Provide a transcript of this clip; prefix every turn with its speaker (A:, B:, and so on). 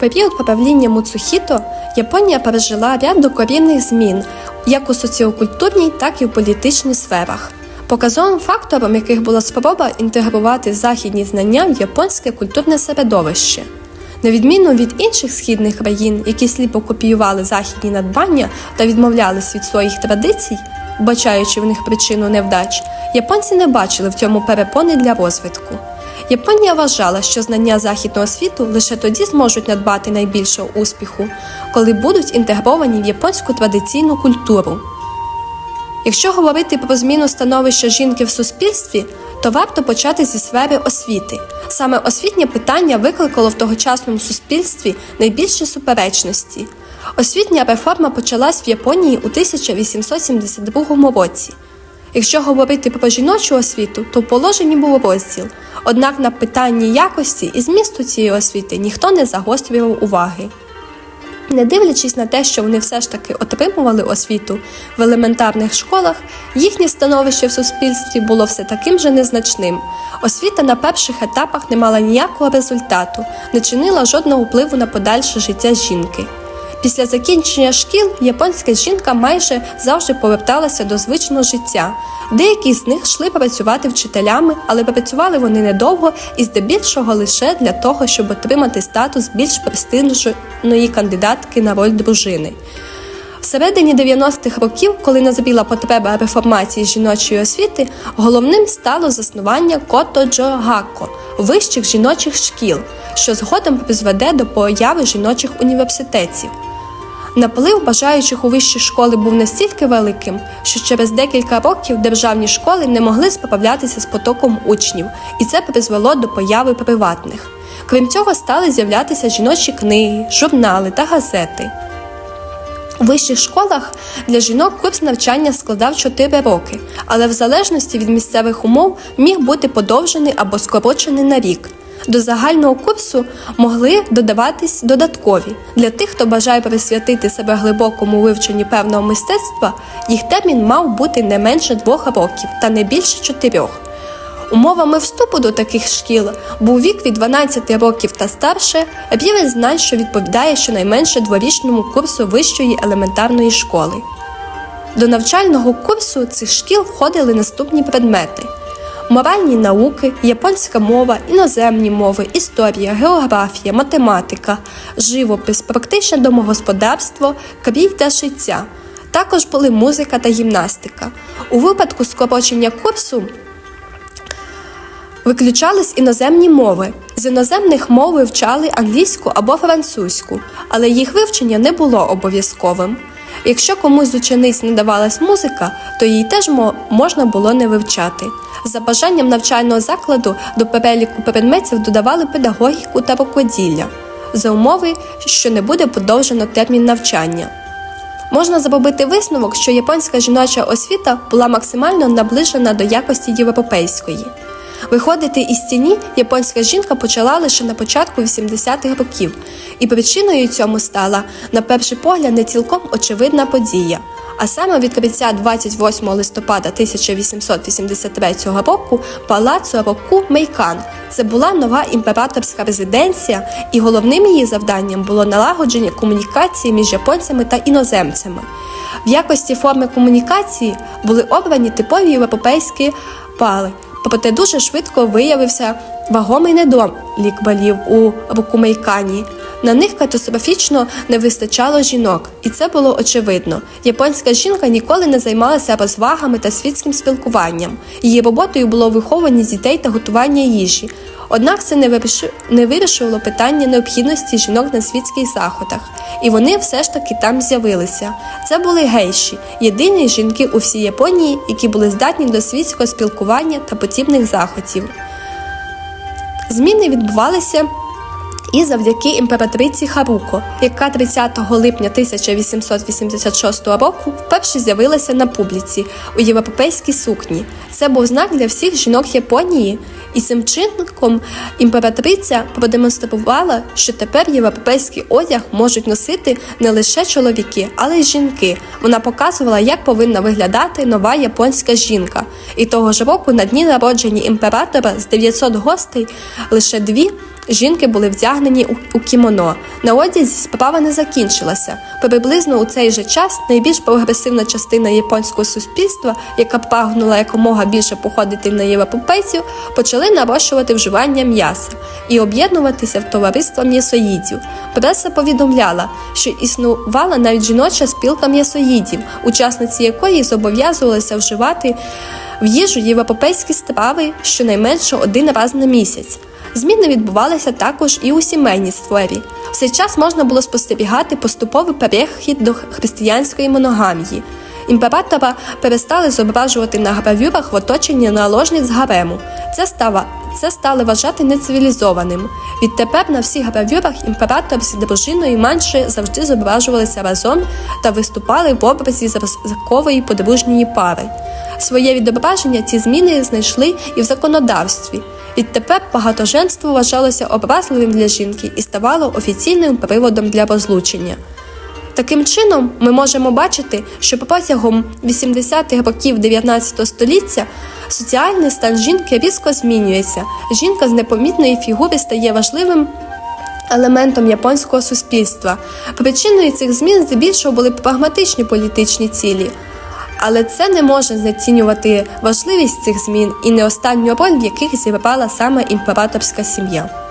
A: період правління Муцухіто Японія пережила ряд докорінних змін як у соціокультурній, так і в політичній сферах. Показовим фактором яких була спроба інтегрувати західні знання в японське культурне середовище. На відміну від інших східних країн, які сліпо копіювали західні надбання та відмовлялись від своїх традицій, вбачаючи в них причину невдач, японці не бачили в цьому перепони для розвитку. Японія вважала, що знання західного світу лише тоді зможуть надбати найбільшого успіху, коли будуть інтегровані в японську традиційну культуру. Якщо говорити про зміну становища жінки в суспільстві, то варто почати зі сфери освіти. Саме освітнє питання викликало в тогочасному суспільстві найбільші суперечності. Освітня реформа почалась в Японії у 1872 році. Якщо говорити про жіночу освіту, то в положенні був розділ. Однак на питанні якості і змісту цієї освіти ніхто не загострював уваги. Не дивлячись на те, що вони все ж таки отримували освіту в елементарних школах, їхнє становище в суспільстві було все таким же незначним. Освіта на перших етапах не мала ніякого результату, не чинила жодного впливу на подальше життя жінки. Після закінчення шкіл японська жінка майже завжди поверталася до звичного життя. Деякі з них йшли працювати вчителями, але працювали вони недовго і здебільшого лише для того, щоб отримати статус більш престижної кандидатки на роль дружини. Всередині 90-х років, коли назріла потреба реформації жіночої освіти, головним стало заснування Котоджо Гакко вищих жіночих шкіл, що згодом призведе до появи жіночих університетів. Наплив бажаючих у вищі школи був настільки великим, що через декілька років державні школи не могли справлятися з потоком учнів, і це призвело до появи приватних. Крім цього, стали з'являтися жіночі книги, журнали та газети. У вищих школах для жінок курс навчання складав 4 роки, але в залежності від місцевих умов міг бути подовжений або скорочений на рік. До загального курсу могли додаватись додаткові. Для тих, хто бажає присвятити себе глибокому вивченню певного мистецтва, їх термін мав бути не менше двох років та не більше чотирьох. Умовами вступу до таких шкіл був вік від 12 років та старше, рівень знань, що відповідає щонайменше дворічному курсу вищої елементарної школи. До навчального курсу цих шкіл входили наступні предмети: моральні науки, японська мова, іноземні мови, історія, географія, математика, живопис, практичне домогосподарство, крій та шиття. Також були музика та гімнастика. У випадку скорочення курсу Виключались іноземні мови. З іноземних мов вивчали англійську або французьку, але їх вивчення не було обов'язковим. Якщо комусь з учениць не давалась музика, то її теж можна було не вивчати. За бажанням навчального закладу до переліку предметів додавали педагогіку та рукоділля, за умови, що не буде подовжено термін навчання. Можна зробити висновок, що японська жіноча освіта була максимально наближена до якості європейської. Виходити із тіні японська жінка почала лише на початку 80-х років, і причиною цьому стала, на перший погляд, не цілком очевидна подія. А саме відкриття 28 листопада 1883 року палацу Року Мейкан. Це була нова імператорська резиденція, і головним її завданням було налагодження комунікації між японцями та іноземцями. В якості форми комунікації були обрані типові європейські пали. Проте дуже швидко виявився вагомий недолік балів у Рукумейкані. На них катастрофічно не вистачало жінок, і це було очевидно. Японська жінка ніколи не займалася розвагами та світським спілкуванням. Її роботою було виховування дітей та готування їжі. Однак це не вирішувало питання необхідності жінок на світських заходах, і вони все ж таки там з'явилися. Це були гейші, єдині жінки у всій Японії, які були здатні до світського спілкування та подібних заходів. Зміни відбувалися і завдяки імператриці Харуко, яка 30 липня 1886 року вперше з'явилася на публіці у європейській сукні. Це був знак для всіх жінок Японії, і цим чинником імператриця продемонструвала, що тепер європейський одяг можуть носити не лише чоловіки, але й жінки. Вона показувала, як повинна виглядати нова японська жінка. І того ж року на дні народження імператора з 900 гостей лише дві жінки були вдягнені у, кімоно. На одязі справа не закінчилася. Приблизно у цей же час найбільш прогресивна частина японського суспільства, яка прагнула якомога більше походити на європейців, почали нарощувати вживання м'яса і об'єднуватися в товариство м'ясоїдів. Преса повідомляла, що існувала навіть жіноча спілка м'ясоїдів, учасниці якої зобов'язувалися вживати в їжу європейські страви щонайменше один раз на місяць. Зміни відбувалися також і у сімейній сфері. В цей час можна було спостерігати поступовий перехід до християнської моногамії. Імператора перестали зображувати на гравюрах в оточенні наложниць гарему. Це стало, це стали вважати нецивілізованим. Відтепер на всіх гравюрах імператор з дружиною менше завжди зображувалися разом та виступали в образі зразкової подружньої пари. Своє відображення ці зміни знайшли і в законодавстві. Відтепер багатоженство вважалося образливим для жінки і ставало офіційним приводом для розлучення. Таким чином, ми можемо бачити, що протягом 80-х років 19 століття соціальний стан жінки різко змінюється. Жінка з непомітної фігури стає важливим елементом японського суспільства. Причиною цих змін здебільшого були прагматичні політичні цілі. Але це не може знецінювати важливість цих змін і не останню роль, в яких зіграла саме імператорська сім'я.